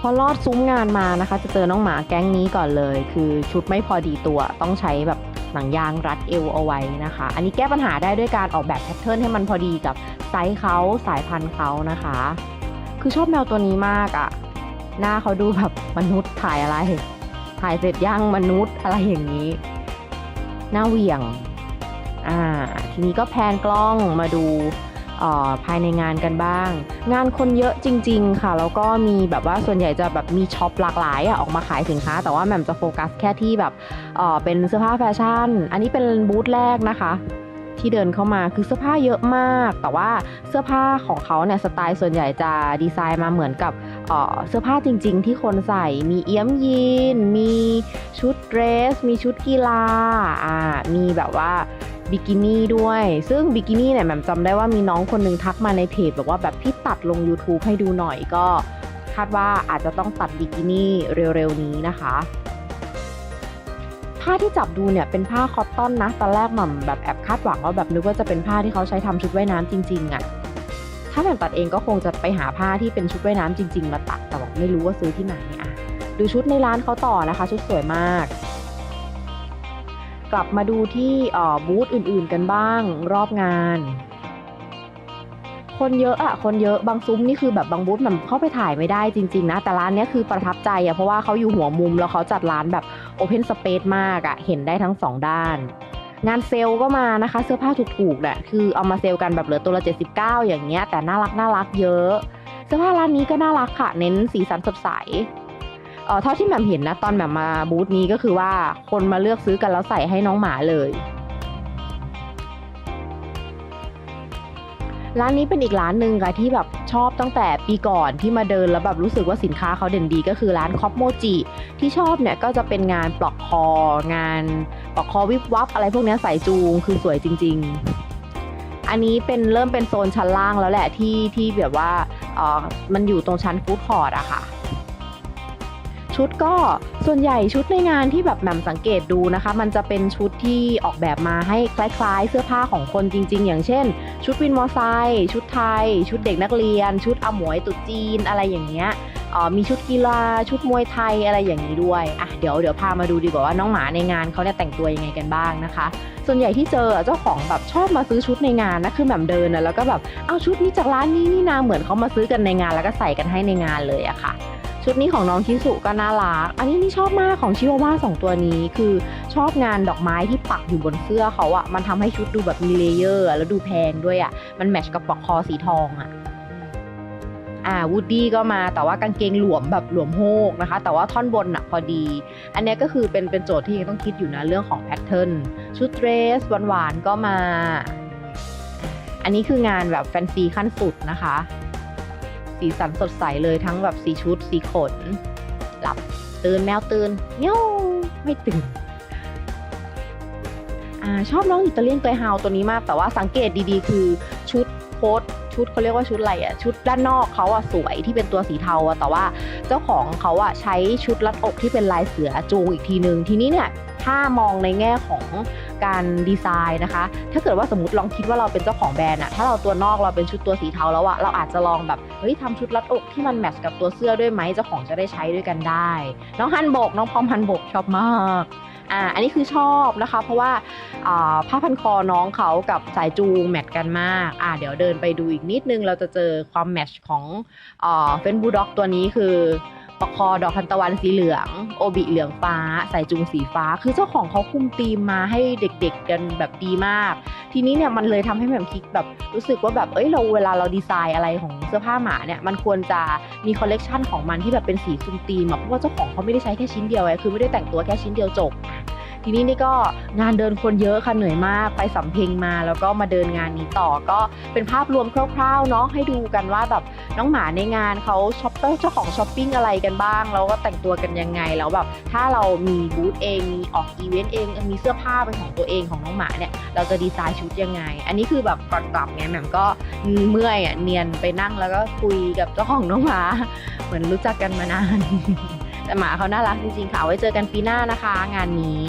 พอลอดซุ้มงานมานะคะ จะเจอน้องหมาแก๊งนี้ก่อนเลย คือชุดไม่พอดีตัวต้องใช้แบบหนังยางรัดเอวเอาไว้นะคะ อันนี้แก้ปัญหาได้ด้วยการออกแบบแพทเทิร์นให้มันพอดีกับไซส์เขาสายพันธุ์เขานะคะ คือชอบแมวตัวนี้มากอะ่ะ หน้าเขาดูแบบมนุษย์ถ่ายอะไร ถ่ายเสร็จย่างมนุษย์อะไรอย่างนี้ หน้าเหวี่ยง อ่า ทีนี้ก็แพนกล้องมาดู ภายในงานกันบ้าง งานคนเยอะจริง ๆ ค่ะ แล้วก็มีแบบว่าส่วนใหญ่จะแบบมีช็อปหลากหลายอะออกมาขายสินค้า แต่ว่าแหม่มจะโฟกัสแค่ที่แบบเป็นเสื้อผ้าแฟชั่น อันนี้เป็นบูธแรกนะคะที่เดินเข้ามาคือเสื้อผ้าเยอะมาก แต่ว่าเสื้อผ้าของเขาเนี่ยสไตล์ส่วนใหญ่จะดีไซน์มาเหมือนกับเสื้อผ้าจริง ๆ ที่คนใส่มีเอี้ยมยีน มีชุดเดรส มีชุดกีฬาอ่ามีแบบว่า บิกินี่ด้วย ซึ่งบิกินี่เนี่ยแหม่มจำได้ว่ามีน้องคนหนึงทักมาในเพจบอกว่าแบบพี่ตัดลง YouTube ให้ดูหน่อยก็ คาดว่าอาจจะต้องตัดบิกินี่เร็วๆนี้นะคะ ผ้าที่จับดูเนี่ยเป็นผ้าคอตตอนนะตอนแรกหม่ำแบบแอบคาดหวังว่าแบบนึกว่าจะเป็นผ้าที่เขาใช้ทำชุดว่ายน้ำจริงๆอะ่ะถ้าแหม่มตัดเองก็คงจะไปหาผ้าที่เป็นชุดว่ายน้ำจริง ๆ มาตัดแต่บอกไม่รู้ว่าซื้อที่ไหนอะดูชุดในร้านเขาต่อนะคะ ชุดสวยมาก กลับมาดูที่บูธอื่นๆกันบ้างรอบงาน คนเยอะอะคนเยอะบางซุ้มนี่คือแบบบางบูธมันเข้าไปถ่ายไม่ได้จริง ๆ นะ แต่ร้านนี้คือประทับใจอะเพราะว่าเขาอยู่หัวมุมแล้วเขาจัดร้านแบบโอเพนสเปซมากอะเห็นได้ทั้งสองด้านงานเซลล์ก็มานะคะ เสื้อผ้าถูกๆแหละคือเอามาเซลล์กันแบบเหลือตัวละ 79 อย่างเงี้ย แต่น่ารักน่ารักเยอะ เสื้อผ้าร้านนี้ก็น่ารักค่ะ เน้นสีสันสดใส เออเท่าที่แหม่มเห็นนะ ตอนแหม่มมาบูธนี้ก็คือว่าคนมาเลือกซื้อกันแล้วใส่ให้น้องหมาเลย ร้านนี้เป็นอีกร้านหนึ่งค่ะที่แบบชอบตั้งแต่ปีก่อนที่มาเดินแล้วแบบรู้สึกว่าสินค้าเขาเด่นดีก็คือร้านคอปโมจิที่ชอบเนี่ยก็จะเป็นงานปลอกคอ งานปลอกคอวิบวับอะไรพวกนี้ใส่จูงคือสวยจริง ๆอันนี้เป็นเริ่มเป็นโซนชั้นล่างแล้วแหละที่ที่แบบว่าเออมันอยู่ตรงชั้นฟู้ดคอร์ดอะค่ะ ชุดก็ส่วนใหญ่ชุดในงานที่แบบแหม่มสังเกตดูนะคะ มันจะเป็นชุดที่ออกแบบมาให้คล้ายๆ เสื้อผ้าของคนจริง ๆ อย่างเช่น ชุดวินมอไซค์ชุดไทย ชุดเด็กนักเรียน ชุดอาหมวยตุ๊จีนอะไรอย่างเงี้ยออมีชุดกีฬาชุดมวยไทยอะไรอย่างนี้ด้วยอะเดี๋ยวเดี๋ยวพามาดูดีกว่าว่าน้องหมาในงานเขาเนี่ยแต่งตัวยังไงกันบ้างนะคะ ส่วนใหญ่ที่เจอเจ้าของแบบชอบมาซื้อชุดในงานนะคือแบบเดินนะแล้วก็แบบเอาชุดนี้จากร้านนี้นี่นาเหมือนเขามาซื้อกันในงานแล้วก็ใส่กันให้ในงานเลยอะค่ะ ชุดนี้ของน้องชิสุก็น่ารัก อันนี้นี่ชอบมากของชิวาว่าสองตัวนี้คือชอบงานดอกไม้ที่ปักอยู่บนเสื้อเขาอะมันทำให้ชุดดูแบบมีเลเยอร์ แล้วดูแพงด้วยอะมันแมทช์กับปลอกคอสีทองอะอ่าวูดดี้ก็มาแต่ว่ากางเกงหลวมแบบหลวมโฮกนะคะ แต่ว่าท่อนบนอะพอดี อันนี้ก็คือเป็นเป็นโจทย์ที่ยังต้องคิดอยู่นะเรื่องของแพทเทิร์นชุดเดรสหวานๆก็มา อันนี้คืองานแบบแฟนซีขั้นสุดนะคะ สีสันสดใสเลยทั้งแบบสีชุด สีขน หลับตื่นแมวตื่นเงี้ยวไม่ตื่นอ่าชอบน้องอิตาเลียนเกรฮาวตัวนี้มาก แต่ว่าสังเกตดีๆ คือชุดโค้ทชุดเขาเรียกว่าชุดอะไรอะชุดด้านนอกเขาอะสวยที่เป็นตัวสีเทาอะแต่ว่าเจ้าของเขาอะใช้ชุดรัดอกที่เป็นลายเสือจูงอีกทีนึง ทีนี้เนี่ยถ้ามองในแง่ของ การดีไซน์นะคะ ถ้าเกิดว่าสมมติลองคิดว่าเราเป็นเจ้าของแบรนด์อะถ้าเราตัวนอกเราเป็นชุดตัวสีเทาแล้วอะเราอาจจะลองแบบเฮ้ยทำชุดรัดอกที่มันแมทช์กับตัวเสื้อด้วยไหมเจ้าของจะได้ใช้ด้วยกันได้ น้องฮันบกน้องพอมฮันบกชอบมากอ่าอันนี้คือชอบนะคะ เพราะว่าผ้าพันคอน้องเขากับสายจูงแมทกันมากอ่าเดี๋ยวเดินไปดูอีกนิดนึงเราจะเจอความแมทช์ของเฟนบูด็อกตัวนี้คือ ปะคอดอกทันตะวันสีเหลือง โอบิเหลืองฟ้า ใส่จุงสีฟ้า คือเจ้าของเขาคุมธีมมาให้เด็กๆกันแบบดีมาก ทีนี้เนี่ยมันเลยทำให้แหม่มคิดแบบรู้สึกว่าแบบเอ้ยเราเวลาเราดีไซน์อะไรของเสื้อผ้าหมาเนี่ยมันควรจะมีคอลเลกชันของมันที่แบบเป็นสีคุมธีมเพราะว่าเจ้าของเขาไม่ได้ใช้แค่ชิ้นเดียวไงคือไม่ได้แต่งตัวแค่ชิ้นเดียวจบ ทีนี้นี่ก็งานเดินคนเยอะค่ะเหนื่อยมากไปสำเพ็งมาแล้วก็มาเดินงานนี้ต่อก็เป็นภาพรวมคร่าวๆเนาะให้ดูกันว่าแบบน้องหมาในงานเขาช้อปเปอร์เจ้าของช้อปปิ้งอะไรกันบ้าง แล้วก็แต่งตัวกันยังไงแล้วแบบถ้าเรามีบูธเองมีออกอีเวนต์เองมีเสื้อผ้าเป็นของตัวเองของน้องหมาเนี่ยเราจะดีไซน์ชุดยังไง อันนี้คือแบบก่อนกลับไงแหม่มก็เมื่อยอะเนียนไปนั่งแล้วก็คุยกับเจ้าของน้องหมา เหมือนรู้จักกันมานาน แต่หมาเขาน่ารักจริงๆค่ะไว้เจอกันปีหน้านะคะ งานนี้